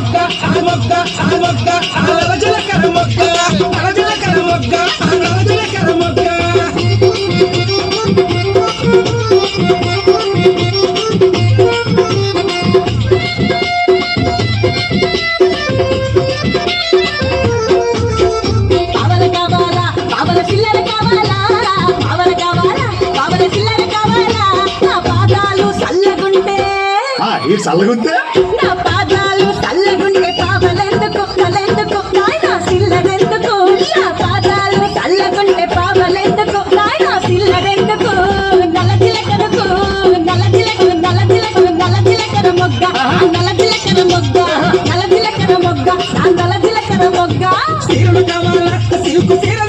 మొగ్గ ఆ మొగ్గ ఆ ఈ చల్లగుంటే? నా పాదాలు చల్లగుండే పావలెందుకు? కలెందుకు నాయనా సిల్లరెందుకు నా పాదాలు చల్లగుండే పావలెందుకు? నాయనా సిల్లరెందుకు నల్ల తిలకరకు నల్ల తిలక నల్ల తిలక నల్ల తిలకర మొగ్గ. నల్ల తిలకర మొగ్గ నల్ల తిలకర మొగ్గ. నల్ల తిలకర మొగ్గ. సిరుడు కవాల? సిరుకు సిరు.